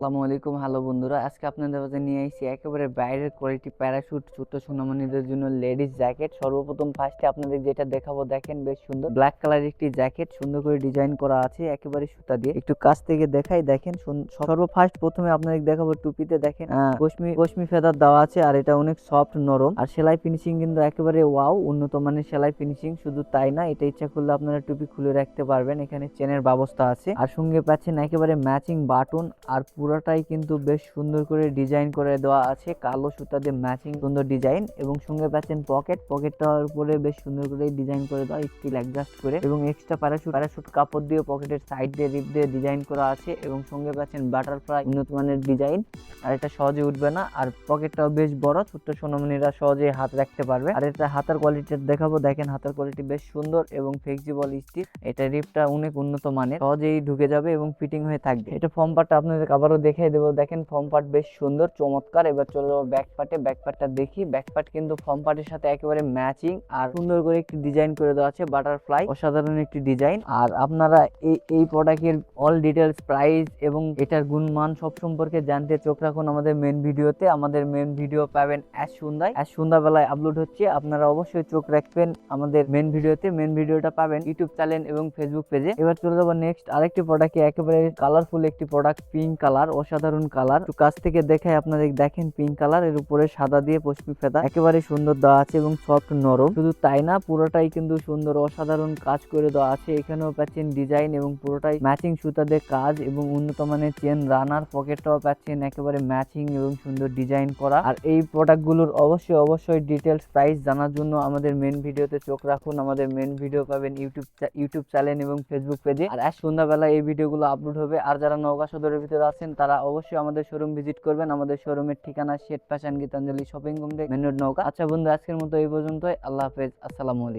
আসসালামু আলাইকুম। হ্যালো বন্ধুরা, আজকে আপনাদের মাঝে নিয়ে এসেছি একেবারে বাইরের কোয়ালিটি প্যারাশুট ছোট সোনামণিদের জন্য লেডিস জ্যাকেট সর্বপ্রথম ফার্স্টে আপনাদের যেটা দেখাবো, দেখেন বেশ সুন্দর। ব্ল্যাক কালার একটি জ্যাকেট সুন্দর করে ডিজাইন করা আছে একেবারে সুতা দিয়ে। একটু কাছ থেকে দেখাই, দেখেন সর্বফার্স্ট প্রথমে আপনাদের দেখাবো টুপিতে, দেখেন পশমি পশমি ফেদার দেওয়া আছে আর এটা অনেক সফট নরম। আর সেলাই ফিনিশিং কিন্তু একেবারে ওয়াও উন্নত মানের সেলাই ফিনিশিং শুধু তাই না, এটা ইচ্ছা করলে আপনারা টুপি খুলে রাখতে পারবেন। এখানে চেনের ব্যবস্থা আছে। আর সঙ্গে পাচ্ছেন একেবারে ম্যাচিং বাটন আর পুরোটাই কিন্তু বেশ সুন্দর করে ডিজাইন করে দেওয়া আছে। কালো সুতা দিয়ে ম্যাচিং সুন্দর ডিজাইন এবং সঙ্গে পাচ্ছেন পকেট পকেটটার উপরে বেশ সুন্দর করে ডিজাইন করে দেওয়া স্টিল অ্যাডজাস্ট করে এবং এক্সট্রা প্যারাশুট প্যারাশুট কাপড় দিয়ে পকেটের সাইড দিয়ে রিপ দিয়ে ডিজাইন করা আছে এবং সঙ্গে পাচ্ছেন বাটারফ্লাই উন্নত মানের ডিজাইন আর এটা সহজে উঠবে না। আর পকেটটাও বেশ বড়, ছোট্ট সোনামণিরা সহজে হাত রাখতে পারবে। আর এটা হাতের কোয়ালিটি দেখাবো। দেখেন হাতের কোয়ালিটি বেশ সুন্দর এবং ফ্লেক্সিবল স্টিচ এটা রিপটা অনেক উন্নত মানের, সহজেই ঢুকে যাবে এবং ফিটিং হয়ে থাকবে। এটা ফর্ম পার্টটা আপনাদের আবারও দেখিয়ে দেবো। দেখেন ফর্ম পার্ট বেশ সুন্দর, চমৎকার। এবার চলে যাব ব্যাক পার্টে ব্যাক পার্টটা দেখি। ব্যাক পার্ট কিন্তু ফর্ম পার্টের সাথে একেবারে ম্যাচিং আর সুন্দর করে একটি ডিজাইন করে দেওয়া আছে বাটারফ্লাই অসাধারণ একটি ডিজাইন আর আপনারা এই এই প্রোডাক্টের অল ডিটেলস প্রাইস এবং এটার গুণমান সব সম্পর্কে জানতে চোখ রাখুন আমাদের মেন ভিডিওতে আমাদের মেন ভিডিও পাবেন অ্যাজ সন্ধ্যায় অ্যাজ সন্ধ্যাবেলায় আপলোড হচ্ছে। আপনারা অবশ্যই চোখ রাখবেন আমাদের মেন ভিডিওতে মেন ভিডিওটা পাবেন ইউটিউব চ্যানেল এবং ফেসবুক পেজে এবার চলে যাব নেক্সট আরেকটি প্রোডাক্টে একেবারে কালারফুল একটি প্রোডাক্ট পিঙ্ক কালার অসাধারণ কালার। কাছ থেকে দেখায় আপনাদের, দেখেন পিঙ্ক কালার, এর উপরে সাদা দিয়ে পশ্চিম ফেদা। একেবারে সুন্দর দেওয়া আছে এবং সফট নরম। শুধু তাই না, পুরোটাই কিন্তু সুন্দর, অসাধারণ কাজ করে দেওয়া আছে। এখানেও পাচ্ছেন ডিজাইন এবং পুরোটাই ম্যাচিং সুতাদের কাজ এবং উন্নত মানের চেন রানার পকেটটাও পাচ্ছেন একেবারে ম্যাচিং এবং সুন্দর ডিজাইন করা। আর এই প্রোডাক্টগুলোর অবশ্যই অবশ্যই ডিটেলস প্রাইস জানার জন্য আমাদের মেন ভিডিওতে চোখ রাখুন। আমাদের মেন ভিডিও পাবেন ইউটিউব ইউটিউব চ্যানেল এবং ফেসবুক পেজে আর আজ সন্ধ্যাবেলা এই ভিডিওগুলো আপলোড হবে। আর যারা নওগাঁ সদরের ভিতরে আছেন তারা অবশ্যই আমাদের শোরুম ভিজিট করবেন। আমাদের শোরুমের ঠিকানা Sheth fashion Gitanjali shopping complex main road নৌকা। আচ্ছা বন্ধু, আজকের মতো এই পর্যন্তই। আল্লাহ হাফেজ। আসসালামু আলাইকুম।